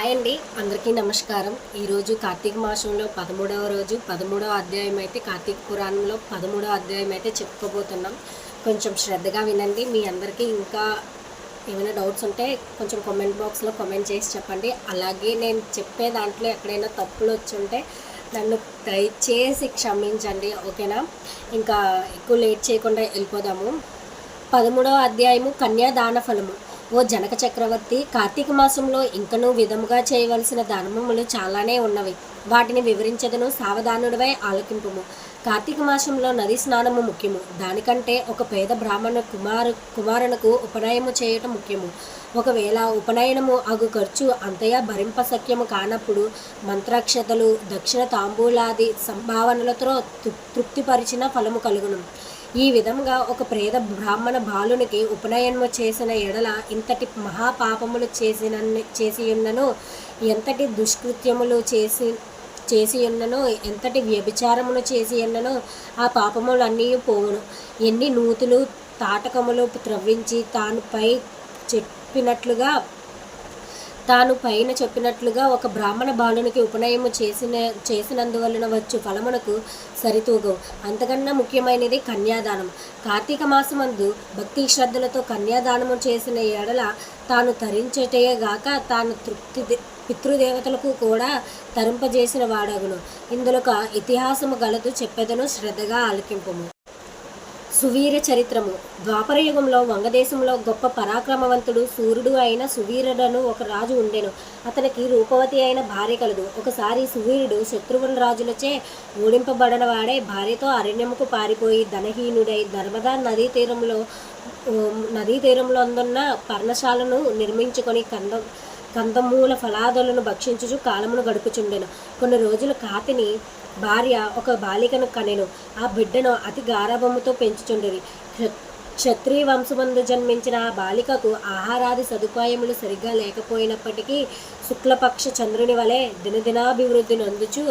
Hi అండి అందరికీ నమస్కారం. ఈరోజు కార్తీక మాసంలో పదమూడవ రోజు పదమూడవ అధ్యాయం అయితే కార్తీక పురాణంలో పదమూడవ అధ్యాయం అయితే చెప్పుకోబోతున్నాం. కొంచెం శ్రద్ధగా వినండి. మీ అందరికీ ఇంకా ఏమైనా డౌట్స్ ఉంటే కొంచెం కామెంట్ బాక్స్లో కామెంట్ చేసి చెప్పండి. అలాగే నేను చెప్పే దాంట్లో ఎక్కడైనా తప్పులు వచ్చి ఉంటే నన్ను దయచేసి క్షమించండి ఓకేనా? ఇంకా ఎక్కువ లేట్ చేయకుండా వెళ్ళిపోదాము. పదమూడవ అధ్యాయము కన్యాదాన ఫలము. ఓ జనక చక్రవర్తి కార్తీక మాసంలో ఇంకనూ విధముగా చేయవలసిన ధర్మములు చాలానే ఉన్నవి. వాటిని వివరించదను సావధానుడివై ఆలకింపుము. కార్తీక మాసంలో నది స్నానము ముఖ్యము. దానికంటే ఒక పేద బ్రాహ్మణ కుమారు కుమారునకు ఉపనయము చేయటం ముఖ్యము. ఒకవేళ ఉపనయనము అగు ఖర్చు అంతయా భరింప సఖ్యము కానప్పుడు మంత్రాక్షతలు దక్షిణ తాంబూలాది సంభావనలతో తృ- తృప్తిపరిచిన ఫలము కలుగును. ఈ విధంగా ఒక ప్రేద బ్రాహ్మణ బాలునికి ఉపనయనము చేసిన ఎడల ఇంతటి మహాపాపములు చేసిన చేసియున్నను ఎంతటి దుష్కృత్యములు చేసి చేసి ఉన్నను ఎంతటి వ్యభిచారమును చేసి ఉన్నను ఆ పాపములన్నీ పోవును. ఎన్ని నూతులు తాటకములు త్రవ్వించి తాను పై చెప్పినట్లుగా తాను పైన చెప్పినట్లుగా ఒక బ్రాహ్మణ బాలునికి ఉపనయము చేసిన చేసినందువలన వచ్చు ఫలమునకు సరితూగవు. అంతకన్నా ముఖ్యమైనది కన్యాదానం. కార్తీక మాసమందు భక్తి శ్రద్ధలతో కన్యాదానము చేసిన ఎడల తాను తరించటేగాక తాను తృప్తి దే- పితృదేవతలకు కూడా తరింపజేసిన వాడగును. ఇందులో ఇతిహాసము గలదు చెప్పెదను శ్రద్ధగా ఆలకింపము. సువీర చరిత్రము. ద్వాపర యుగంలో వంగదేశంలో గొప్ప పరాక్రమవంతుడు సూర్యుడు అయిన సువీరుడను ఒక రాజు ఉండెను. అతనికి రూపవతి అయిన భార్య కలదు. ఒకసారి సువీరుడు శత్రువుల రాజులచే ఓడింపబడనవాడే భార్యతో అరణ్యముకు పారిపోయి ధనహీనుడై నర్మదా నదీ తీరంలో నదీ తీరంలో అందున్న పర్ణశాలను నిర్మించుకొని కందం కందమూల ఫలాదులను భక్షించుచు కాలమును గడుపుచుండెను. కొన్ని రోజులు కాతిని భార్య ఒక బాలికను కనెను. ఆ బిడ్డను అతి గారాభముతో పెంచుచుండేది క్ష- క్షత్రియ వంశమందు జన్మించిన ఆ బాలికకు ఆహారాది సదుపాయములు సరిగ్గా లేకపోయినప్పటికీ శుక్లపక్ష చంద్రుని వలె దినదినాభివృద్ధి నందుచు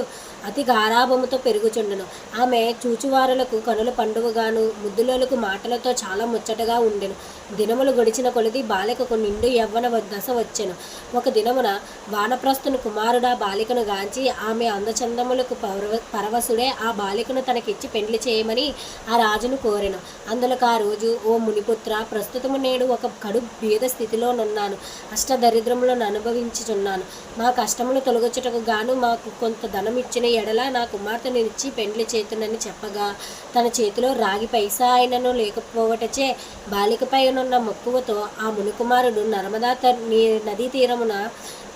అతి గారాభముతో పెరుగుచుండెను. ఆమె చూచువారులకు కనుల పండుగగాను ముద్దులోలకు మాటలతో చాలా ముచ్చటగా ఉండెను. దినములు గడిచిన కొలది బాలికకు నిండు యవ్వన దశ వచ్చెను. ఒక దినమున వానప్రస్థుని కుమారుడా బాలికను గాంచి ఆమె అందచందములకు పరవ పరవశుడే ఆ బాలికను తనకిచ్చి పెండ్లి చేయమని ఆ రాజును కోరెను. అందులకు ఆ రోజు ఓ మునిపుత్ర ప్రస్తుతము నేడు ఒక కడు బీద స్థితిలోనున్నాను అష్టదరిద్రములను అనుభవించుచున్నాను మా కష్టమును తొలగించుటకు గాను మాకు కొంత ధనం ఇచ్చిన ఎడల నా కుమార్తెను ఇచ్చి పెండ్లి చేతునని చెప్పగా తన చేతిలో రాగి పైసా అయినను లేకపోవటచే బాలికపై ఉన్న మక్కువతో ఆ మునికుమారుడు నర్మదా నీ- నదీ తీరమున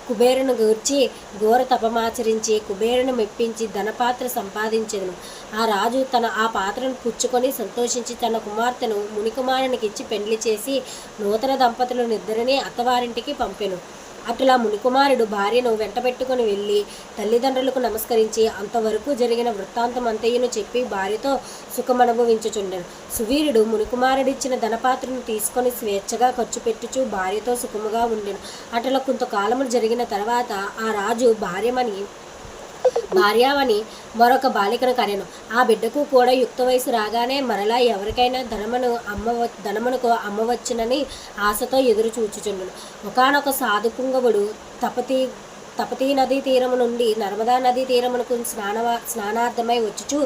కుబేరును గూర్చి ఘోర తపమాచరించి కుబేరును మెప్పించి ధనపాత్ర సంపాదించెను ఆ రాజు తన ఆ పాత్రను పుచ్చుకొని సంతోషించి తన కుమార్తెను మునికుమారునికి ఇచ్చి పెండ్లి చేసి నూతన దంపతులు నిద్దరిని అత్తవారింటికి పంపెను. అటులా మునికుమారుడు భార్యను వెంటబెట్టుకుని వెళ్ళి తల్లిదండ్రులకు నమస్కరించి అంతవరకు జరిగిన వృత్తాంతం అంతయ్యను చెప్పి భార్యతో సుఖమనుభవించుచుండెను. సువీరుడు మునికుమారుడిచ్చిన ధనపాత్రను తీసుకొని స్వేచ్ఛగా ఖర్చు పెట్టుచు భార్యతో సుఖముగా ఉండెను. అట్లా కొంతకాలము జరిగిన తర్వాత ఆ రాజు భార్యమని భార్యావని మరొక బాలికను కనెను. ఆ బిడ్డకు కూడా యుక్త వయసు రాగానే మరలా ఎవరికైనా ధనమును అమ్మవ ధనమునకు అమ్మవచ్చునని ఆశతో ఎదురు చూచుచుండును. ఒకనొక సాధుపుంగవుడు తపతి తపతీ నదీ తీరము నుండి నర్మదా నదీ తీరమునకు స్నాన స్నానార్థమై వచ్చుచు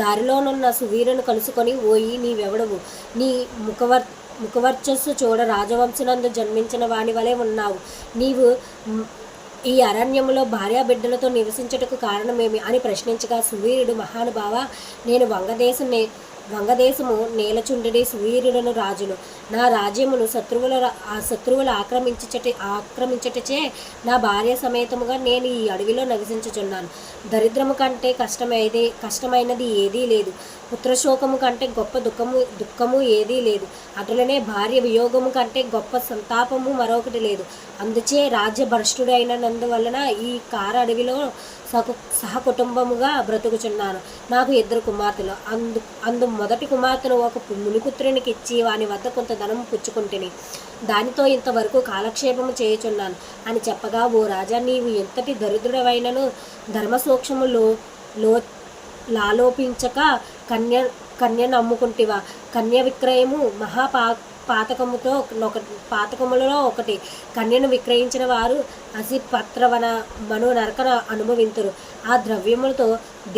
దారిలోనున్న సువీరును కలుసుకొని ఓయి నీవెవడవు? నీ ముఖవర్ ముఖవర్చస్సు చూడ రాజవంశనందు జన్మించిన వాని వలె ఉన్నావు. నీవు ఈ అరణ్యములో భార్యాబిడ్డలతో నివసించుటకు కారణమేమి అని ప్రశ్నించగా సువీరుడు మహానుభావ నేను వంగదేశం వంగదేశము నేలచుండడి సువీరుడను రాజును నా రాజ్యమును శత్రువుల ఆ శత్రువులు ఆక్రమించట ఆక్రమించటచే నా భార్య సమేతముగా నేను ఈ అడవిలో నివసించుచున్నాను. దరిద్రము కంటే కష్టమైదే కష్టమైనది ఏదీ లేదు. పుత్రశోకము కంటే గొప్ప దుఃఖము దుఃఖము ఏదీ లేదు. అటులనే భార్య వియోగము కంటే గొప్ప సంతాపము మరొకటి లేదు. అందుచే రాజ్య భ్రష్టుడైనందువలన ఈ కార అడవిలో సకు సహకుటుంబముగా బ్రతుకుచున్నాను. నాకు ఇద్దరు కుమార్తెలు. అందు అందు మొదటి కుమార్తెను ఒక మునిపుత్రునికి ఇచ్చి వాని వద్ద కొంత ధనం పుచ్చుకుంటుని. దానితో ఇంతవరకు కాలక్షేపము చేయుచున్నాను. అని చెప్పగా ఓ రాజా నీవు ఎంతటి దరిద్రుడవైనను ధర్మసూక్ష్మములో లో లాలోపించక కన్య కన్యను అమ్ముకుంటివా కన్య విక్రయము మహాపా పాతకముతో ఒక పాతకములలో ఒకటి. కన్యను విక్రయించిన వారు అసి పత్రవన మను నరకన అనుభవింతురు. ఆ ద్రవ్యములతో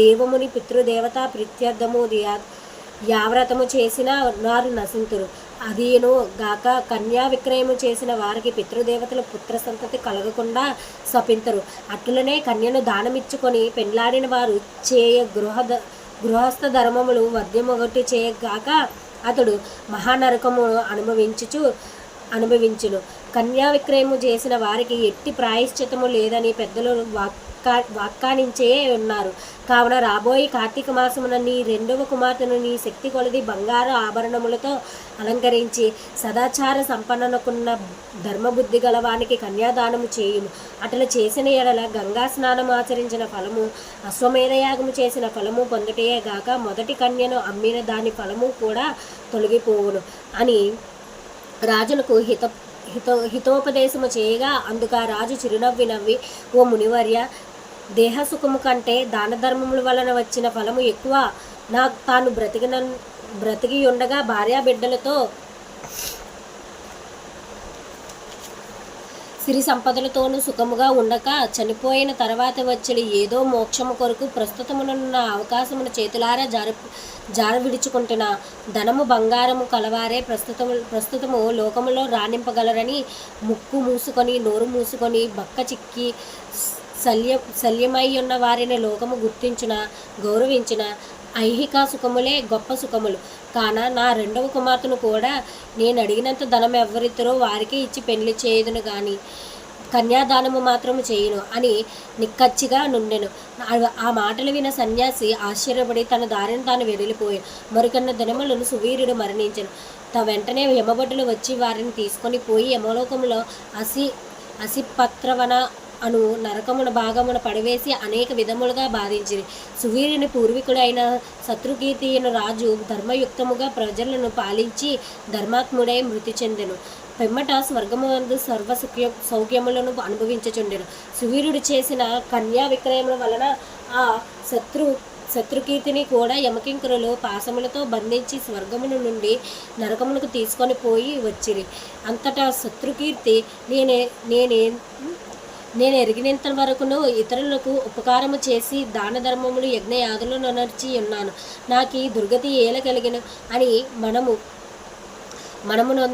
దేవముని పితృదేవత ప్రత్యర్థము యావ్రతము చేసిన వారు నశింతురు. అదీను గాక కన్యా విక్రయము చేసిన వారికి పితృదేవతల పుత్ర సంతతి కలగకుండా శపింతరు. అట్లనే కన్యను దానమిచ్చుకొని పెండ్లాడిన వారు చేయ గృహ గృహస్థ ధర్మములు వద్యమొగటి చేయగాక అతడు మహానరకము అనుభవించుచు అనుభవించును. కన్యా విక్రయము చేసిన వారికి ఎట్టి ప్రాయశ్చితము లేదని పెద్దలు వాక్కా వాక్కానించే ఉన్నారు. కావున రాబోయే కార్తీక మాసమున నీ రెండవ కుమార్తెను నీ శక్తి కొలది బంగారు ఆభరణములతో అలంకరించి సదాచార సంపన్ననుకున్న ధర్మబుద్ధి గలవానికి కన్యాదానము చేయును అట్లా చేసిన ఎడల గంగా స్నానం ఆచరించిన ఫలము అశ్వమేధయాగము చేసిన ఫలము పొందుటయే గాక మొదటి కన్యను అమ్మిన దాని ఫలము కూడా తొలగిపోవును అని రాజులకు హిత హితో హితోపదేశము చేయగా అందుక రాజు చిరునవ్వి నవ్వి ఓ మునివర్య దేహ సుఖము కంటే దాన ధర్మముల వలన వచ్చిన ఫలము ఎక్కువ. నాకు తాను బ్రతికిన బ్రతికి ఉండగా భార్యా బిడ్డలతో సిరి సంపదలతోనూ సుఖముగా ఉండక చనిపోయిన తర్వాత వచ్చడి ఏదో మోక్షము కొరకు ప్రస్తుతమునున్న అవకాశమును చేతులారా జార జార విడుచుకుంటున్న ధనము బంగారము కలవారే ప్రస్తుతము ప్రస్తుతము లోకములో రాణింపగలరని ముక్కు మూసుకొని నోరు మూసుకొని బక్క చిక్కి శల్య శల్యమై ఉన్న వారిని లోకము గుర్తించిన గౌరవించిన? ఐహిక సుఖములే గొప్ప సుఖములు. కాన నా రెండవ కుమార్తెను కూడా నేను అడిగినంత ధనం ఎవరిద్దరో వారికి ఇచ్చి పెళ్ళి చేయదును కానీ కన్యాదానము మాత్రము చేయును అని నిక్కచ్చిగా నుండెను. ఆ- మాటలు విన సన్యాసి ఆశ్చర్యపడి తన దారిని తాను వెదిలిపోయాను మరికన్న దినములను సువీరుడు మరణించను. త వెంటనే యమభటులు వచ్చి వారిని తీసుకొని పోయి యమలోకంలో అసి అసిపత్రవన అను నరకమున భాగమున పడవేసి అనేక విధములుగా బాధించిరి. సువీరుని పూర్వీకుడైన శత్రుకీర్తి రాజు ధర్మయుక్తముగా ప్రజలను పాలించి ధర్మాత్ముడై మృతి చెందెను. పెమ్మట స్వర్గమందు సర్వ సుఖ్య సౌఖ్యములను అనుభవించుచుండెను. సువీరుడు చేసిన కన్యా విక్రయముల వలన ఆ శత్రు శత్రుకీర్తిని కూడా యమకింకరులు పాశములతో బంధించి స్వర్గమును నుండి నరకమునకు తీసుకొని పోయి వచ్చిరి. అంతటా శత్రుకీర్తి నేనే నేనే నేను ఎరిగినంత వరకును ఇతరులకు ఉపకారము చేసి దాన ధర్మములు యజ్ఞయాదులను నడిచి ఉన్నాను. నాకు ఈ దుర్గతి ఏల కలిగిన అని మనము మనమును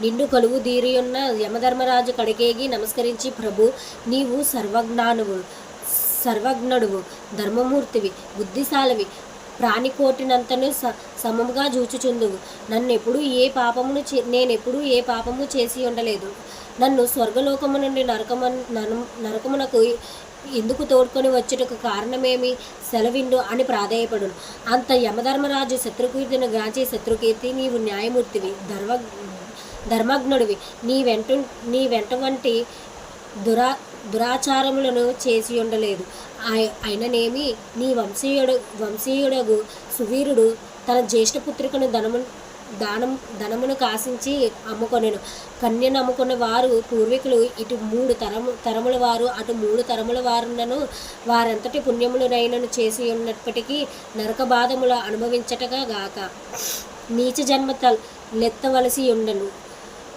నిండు కలువు దీరియున్న యమధర్మరాజు కడిగేగి నమస్కరించి ప్రభు నీవు సర్వజ్ఞానువు సర్వజ్ఞుడువు ధర్మమూర్తివి బుద్ధిశాలివి ప్రాణికోటినంతను స సమముగా నన్ను నన్నెప్పుడు ఏ పాపమును చే నేనెప్పుడు ఏ పాపము చేసి ఉండలేదు. నన్ను స్వర్గలోకము నుండి నరకము నరము- నరకమునకు ఎందుకు తోడ్కొని వచ్చుటకు కారణమేమి? సెలవిండు అని ప్రాధేయపడును. అంత యమధర్మరాజు శత్రుకీర్తిని గాంచి శత్రుకీర్తి నీవు న్యాయమూర్తివి ధర్మ ధర్మజ్ఞుడివి. నీ వెంట నీ వెంట వంటి దురా దురాచారములను చేసి ఉండలేదు. ఆయ- అయిననేమి నీ వంశీయుడు వంశీయుడగు సువీరుడు తన జ్యేష్ఠ పుత్రికను ధనము దానం ధనమును కాసించి అమ్ముకొనెను. కన్యను అమ్ముకున్న వారు పూర్వీకులు ఇటు మూడు తరము తరముల వారు అటు మూడు తరముల వారునను వారంతటి పుణ్యములనైనను చేసి ఉన్నప్పటికీ నరక బాధములు అనుభవించటగా గాక. నీచ జన్మ తల్ లెత్తవలసి ఉండను.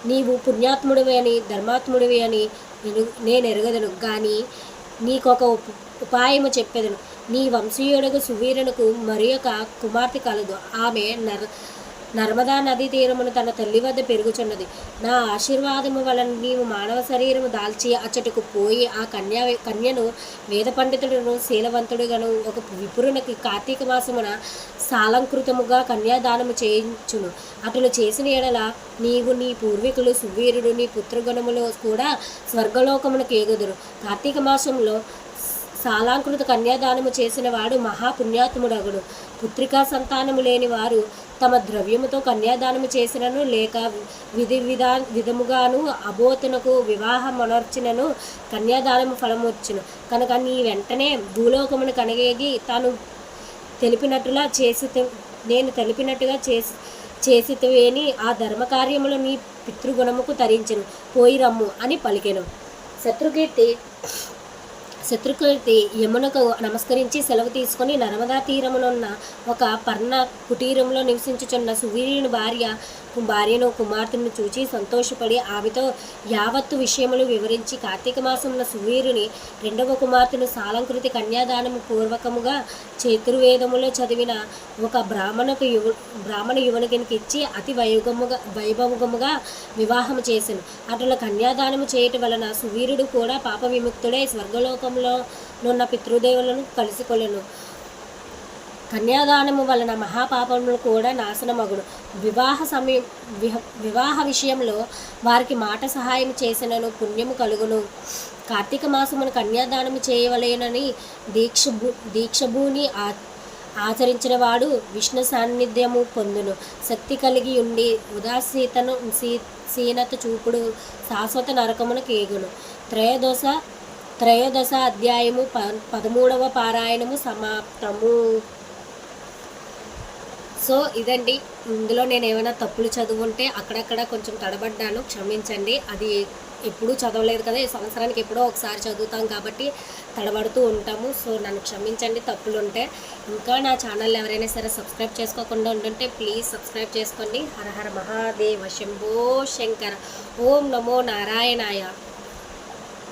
నీవు పుణ్యాత్ముడివి అని ధర్మాత్ముడివి అని నేను నేను ఎరగదను కానీ నీకొక ఉప్- ఉపాయము చెప్పెదను. నీ వంశీయుడకు సువీరునకు మరి ఒక కుమార్తె కలదు. ఆమె నర నర్మదా నదీ తీరమును తన తల్లి వద్ద పెరుగుచున్నది. నా ఆశీర్వాదము వలన నీవు మానవ శరీరము దాల్చి అచ్చటకు పోయి ఆ కన్యా కన్యను వేద పండితుడును శీలవంతుడుగాను ఒక విపురునికి కార్తీక మాసమున సాలంకృతముగా కన్యాదానము చేయించును. అటులు చేసిన ఎడల నీవు నీ పూర్వీకులు సువీరుడు నీ పుత్రగణములు కూడా స్వర్గలోకమునకు ఎగుదురు. కార్తీక మాసంలో సాలాంకృత కన్యాదానము చేసిన వాడు మహాపుణ్యాత్ముడగుడు పుత్రికా సంతానము లేని వారు తమ ద్రవ్యముతో కన్యాదానము చేసినను లేక విధి విధా విధముగాను అబోతునకు వివాహమనర్చినను కన్యాదానము ఫలమొచ్చును. కనుక నీ వెంటనే భూలోకమును కనగేగి తాను తెలిపినట్టులా చేసి నేను తెలిపినట్టుగా చేసి చేసితివేని ఆ ధర్మకార్యములు నీ పితృగుణముకు తరించను. పోయి రమ్ము అని పలికెను. శత్రుకీర్తి శత్రుకృతి యమునకు నమస్కరించి సెలవు తీసుకొని నర్మదా తీరమునున్న ఒక పర్ణ కుటీరంలో నివసించుచున్న సువీర్యుని భార్య భార్యను కుమార్తెను చూచి సంతోషపడి ఆమెతో యావత్తు విషయములు వివరించి కార్తీక మాసమున సువీరుని రెండవ కుమార్తెను సాలంకృతి కన్యాదానము పూర్వకముగా చతుర్వేదములో చదివిన ఒక బ్రాహ్మణకు యువ బ్రాహ్మణ యువనికినికి ఇచ్చి అతి వైభవముగా వైభవముగా వివాహము చేసెను. అటుల కన్యాదానము చేయటం వలన సువీరుడు కూడా పాప విముక్తుడై స్వర్గలోకంలో నున్న పితృదేవులను కలుసుకొలెను. కన్యాదానము వలన మహాపాపములు కూడా నాశనమగుడు వివాహ సమయం వివాహ విషయంలో వారికి మాట సహాయం చేసినను పుణ్యము కలుగును. కార్తీక మాసమును కన్యాదానము చేయవలేనని దీక్ష భూ దీక్షభూని ఆ ఆచరించిన వాడు విష్ణు సాన్నిధ్యము పొందును. శక్తి కలిగి ఉండి ఉదాసీతను సీ సీనత చూపుడు శాశ్వత నరకమును కేగును త్రయోదశ త్రయోదశ అధ్యాయము ప పదమూడవ పారాయణము సమాప్తము. సో ఇదండి. ఇందులో నేను ఏమైనా తప్పులు చదువుంటే అక్కడక్కడ కొంచెం తడబడ్డాను. క్షమించండి. అది ఎప్పుడూ చదవలేదు కదా. ఈ సంవత్సరానికి ఎప్పుడో ఒకసారి చదువుతాం కాబట్టి తడబడుతూ ఉంటాము. సో నన్ను క్షమించండి తప్పులు ఉంటే ఇంకా నా ఛానల్ ఎవరైనా సరే సబ్స్క్రైబ్ చేసుకోకుండా ఉంటుంటే ప్లీజ్ సబ్స్క్రైబ్ చేసుకోండి. హర హర మహాదేవ శంభో శంకర. ఓం నమో నారాయణాయ.